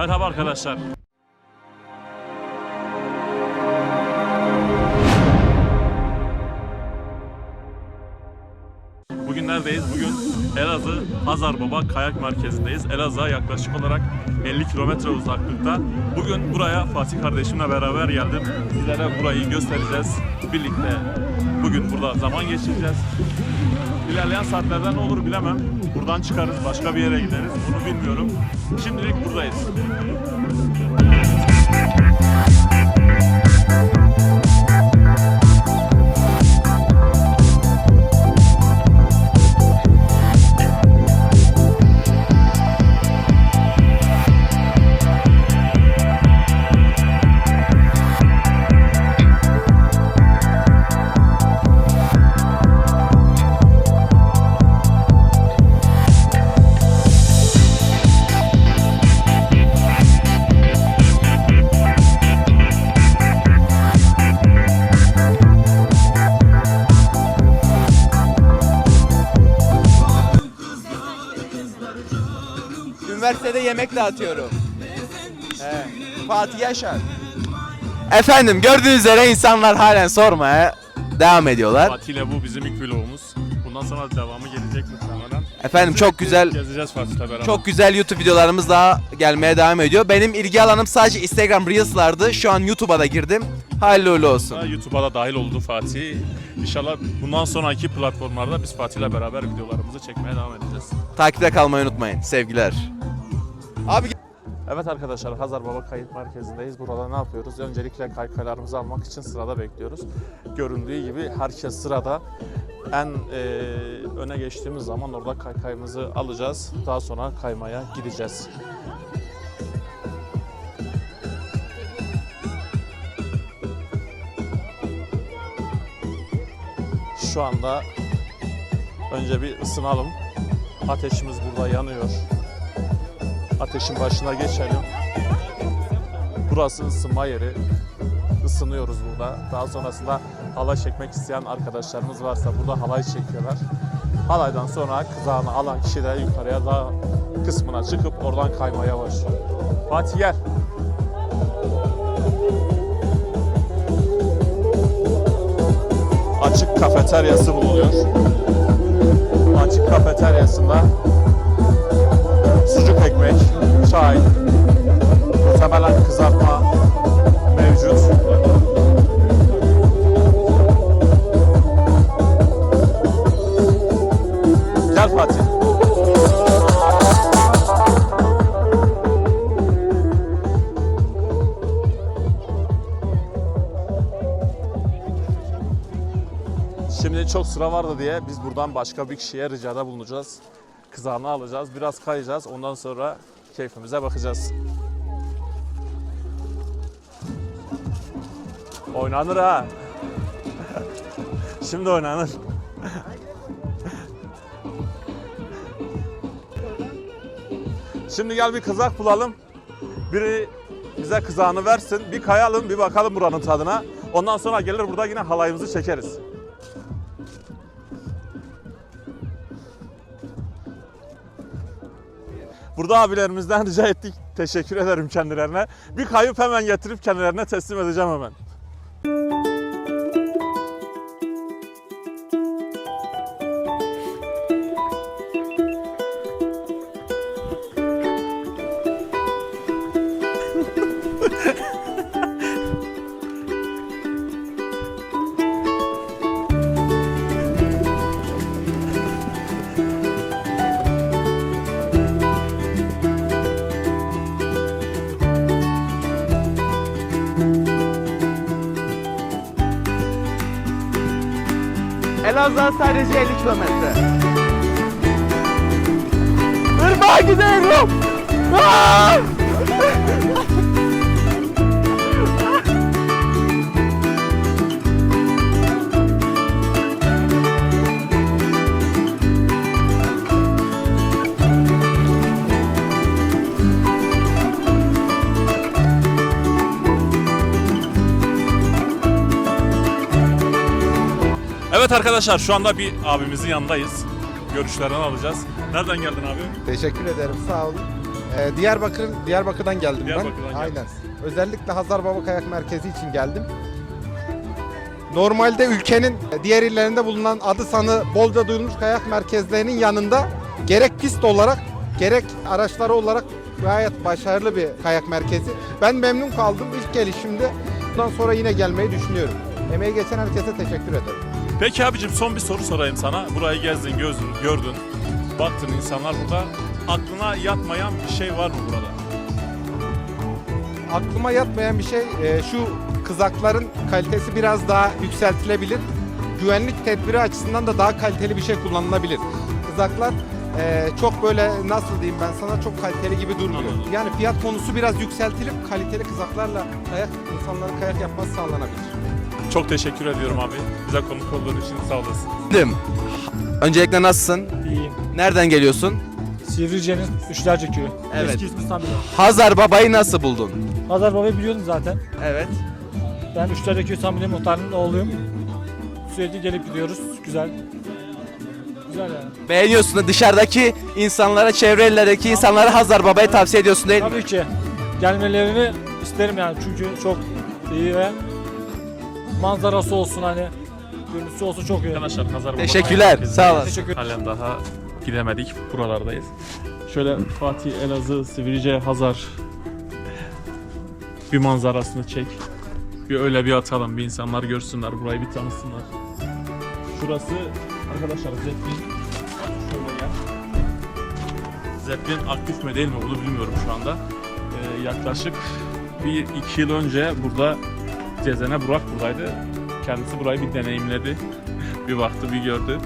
Merhaba arkadaşlar. Bugün neredeyiz? Bugün Elazığ Hazar Baba Kayak Merkezi'ndeyiz. Elazığ'a yaklaşık olarak 50 kilometre uzaklıkta. Bugün buraya Fatih kardeşimle beraber geldim. Sizlere burayı göstereceğiz. Birlikte bugün burada zaman geçireceğiz. İlerleyen saatlerde ne olur bilemem. Buradan çıkarız, başka bir yere gideriz. Bunu bilmiyorum. Şimdilik buradayız. Üniversitede yemek dağıtıyorum. He. Fatih Yaşar. Efendim gördüğünüz üzere insanlar halen sormaya devam ediyorlar. Fatih ile bu bizim ilk vlogumuz. Bundan sonra devamı gelecek muhtemelen. Efendim çok güzel çok güzel YouTube videolarımız daha gelmeye devam ediyor. Benim ilgi alanım sadece Instagram Reels'lardı. Şu an YouTube'a da girdim. Hayırlı uğurlu olsun. YouTube'a da dahil oldu Fatih. İnşallah bundan sonraki platformlarda biz Fatih'le beraber videolarımızı çekmeye devam edeceğiz. Takipte kalmayı unutmayın. Sevgiler. Abi Evet arkadaşlar Hazar Baba Kayıt Merkezi'ndeyiz. Burada ne yapıyoruz? Öncelikle kaykaylarımızı almak için sırada bekliyoruz. Göründüğü gibi herkes sırada. En e, öne geçtiğimiz zaman orada kaykayımızı alacağız. Daha sonra kaymaya gideceğiz. Şu anda önce bir ısınalım. Ateşimiz burada yanıyor ateşin başına geçelim. Burası ısınma yeri. Isınıyoruz burada. Daha sonrasında halay çekmek isteyen arkadaşlarımız varsa burada halay çekiyorlar. Halaydan sonra kızağını alan kişi de yukarıya daha kısmına çıkıp oradan kaymaya başlıyor. Fatih gel. Açık kafeteryası bulunuyor. Açık kafeteryasında sucuk ekmek, çay, muhtemelen kızartma mevcut. Gel Fatih. Şimdi çok sıra vardı diye biz buradan başka bir kişiye ricada bulunacağız. Kızağını alacağız, biraz kayacağız. Ondan sonra keyfimize bakacağız. Oynanır ha. Şimdi oynanır. Şimdi gel bir kızak bulalım. Biri bize kızağını versin. Bir kayalım, bir bakalım buranın tadına. Ondan sonra gelir burada yine halayımızı çekeriz. Burada abilerimizden rica ettik. Teşekkür ederim kendilerine. Bir kayıp hemen getirip kendilerine teslim edeceğim hemen. Elazığ sadece 50 kilometre. Irmağa gidiyorum. Evet arkadaşlar şu anda bir abimizin yanındayız. Görüşlerini alacağız. Nereden geldin abi? Teşekkür ederim sağ olun. Ee, Diyarbakır'ın Diyarbakır'dan geldim Diyarbakır'dan ben. geldiniz. Aynen. Özellikle Hazar Baba Kayak Merkezi için geldim. Normalde ülkenin diğer illerinde bulunan adı sanı bolca duyulmuş kayak merkezlerinin yanında gerek pist olarak gerek araçları olarak gayet başarılı bir kayak merkezi. Ben memnun kaldım ilk gelişimde. Bundan sonra yine gelmeyi düşünüyorum. Emeği geçen herkese teşekkür ederim. Peki abicim son bir soru sorayım sana. Burayı gezdin, gözdün, gördün. Baktın insanlar burada. Aklına yatmayan bir şey var mı burada? Aklıma yatmayan bir şey e, şu kızakların kalitesi biraz daha yükseltilebilir. Güvenlik tedbiri açısından da daha kaliteli bir şey kullanılabilir. Kızaklar e, çok böyle nasıl diyeyim ben sana çok kaliteli gibi durmuyor. Anladım. Yani fiyat konusu biraz yükseltilip kaliteli kızaklarla kayak insanların kayak yapması sağlanabilir. Çok teşekkür ediyorum abi. Bize konuk olduğun için sağ olasın. Dim. Öncelikle nasılsın? İyiyim. Nereden geliyorsun? Sivrice'nin Üçlerce Köyü. Evet. Eski ismi. Hazar Baba'yı nasıl buldun? Hazar Baba'yı biliyordum zaten. Evet. Ben Üçlerce Köyü Samira muhtarının oğluyum. Sürekli gelip gidiyoruz. Güzel. Güzel yani. Beğeniyorsun da dışarıdaki insanlara, çevrelerdeki insanlara Hazar Baba'yı tavsiye ediyorsun değil mi? Tabii ki gelmelerini isterim yani çünkü çok iyi ve manzarası olsun hani görüntüsü olsun çok iyi. Arkadaşlar Baba Teşekkürler, sağ olasın. Teşekkür Halen daha gidemedik. Buralardayız. Şöyle Fatih Elazığ, Sivrice, Hazar bir manzarasını çek. Bir öyle bir atalım. Bir insanlar görsünler. Burayı bir tanısınlar. Şurası arkadaşlar Zeppelin. Şöyle gel. Zeppelin aktif mi değil mi bunu bilmiyorum şu anda. Ee, yaklaşık bir iki yıl önce burada Cezene Burak buradaydı. Kendisi burayı bir deneyimledi. bir baktı bir gördü.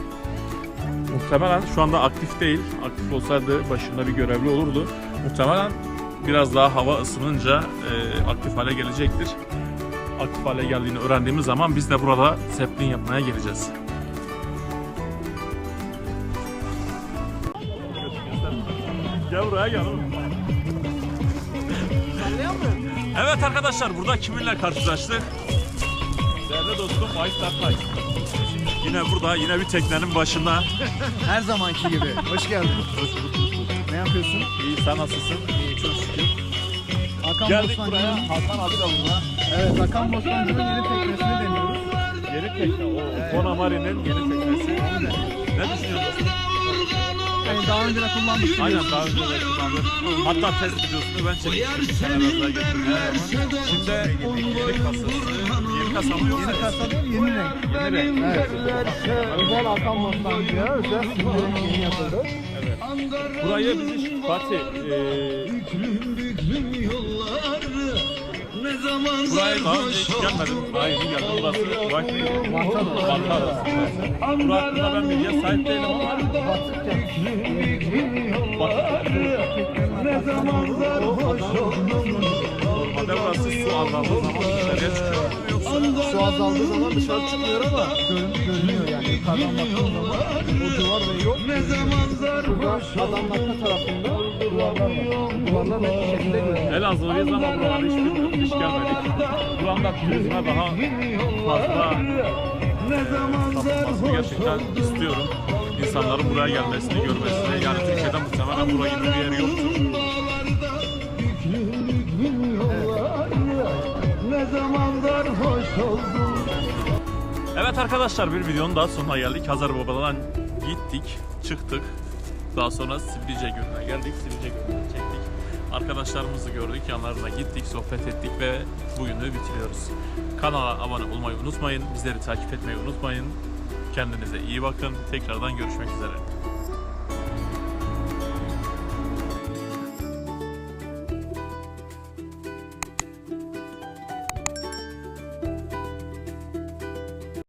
Muhtemelen şu anda aktif değil. Aktif olsaydı başında bir görevli olurdu. Muhtemelen biraz daha hava ısınınca e, aktif hale gelecektir. Aktif hale geldiğini öğrendiğimiz zaman biz de burada zeplin yapmaya geleceğiz. Gel buraya gel oğlum. Evet arkadaşlar burada kiminle karşılaştık? Değerli dostum Vahit Tarkay. Yine burada yine bir teknenin başında. Her zamanki gibi. Hoş geldin. Ne yapıyorsun? İyi sen nasılsın? İyi çok şükür. Hakan Geldik Bostancı'nın- buraya. Hakan abi de burada. Evet Hakan Bostancı'nın yeni teknesini deniyoruz. Yeni tekne. O Bonamari'nin yeni teknesi. Ne düşünüyorsun? Yani daha önce de kullanmıştım. Aynen daha önce de kullandım. Hatta test videosunu ben çekmiştim. Sen aranızda getirdim. Şimdi yeni kasası. Yeni kasa mı yoksa? Yeni kasa değil, yeni renk. Yeni renk. Evet. Özel Hakan Bostancı'ya özel sinirlerin yeni yapıldı. Burayı biz Fatih eee Buraya daha önce hiç gelmedim. Daha yeni geldim. Burası arası. Burası hakkında ben bilgiye sahip değilim ama Normalde burası su azaldığı zaman dışarıya çıkıyor? Su azaldığı zaman dışarı çıkmıyor ama görün, görünüyor yani. Zaman o duvar ve yol görünüyor. Şurada adamın arka tarafında duvarlar var. Duvarlar net bir şekilde görünüyor. Buralara hiç bilmiyorum, hiç gelmedik. Buranın da turizme daha fazla kapatmasını gerçekten istiyorum. İnsanların buraya gelmesini, görmesini. Yani Türkiye'de muhtemelen buraya gibi bir yer yoktur. Evet arkadaşlar bir videonun daha sonuna geldik. Hazar Baba'dan gittik, çıktık. Daha sonra Sivrice Gölü'ne geldik. Gölü'nü çektik. Arkadaşlarımızı gördük, yanlarına gittik, sohbet ettik ve bugünü bitiriyoruz. Kanala abone olmayı unutmayın. Bizleri takip etmeyi unutmayın. Kendinize iyi bakın. Tekrardan görüşmek üzere.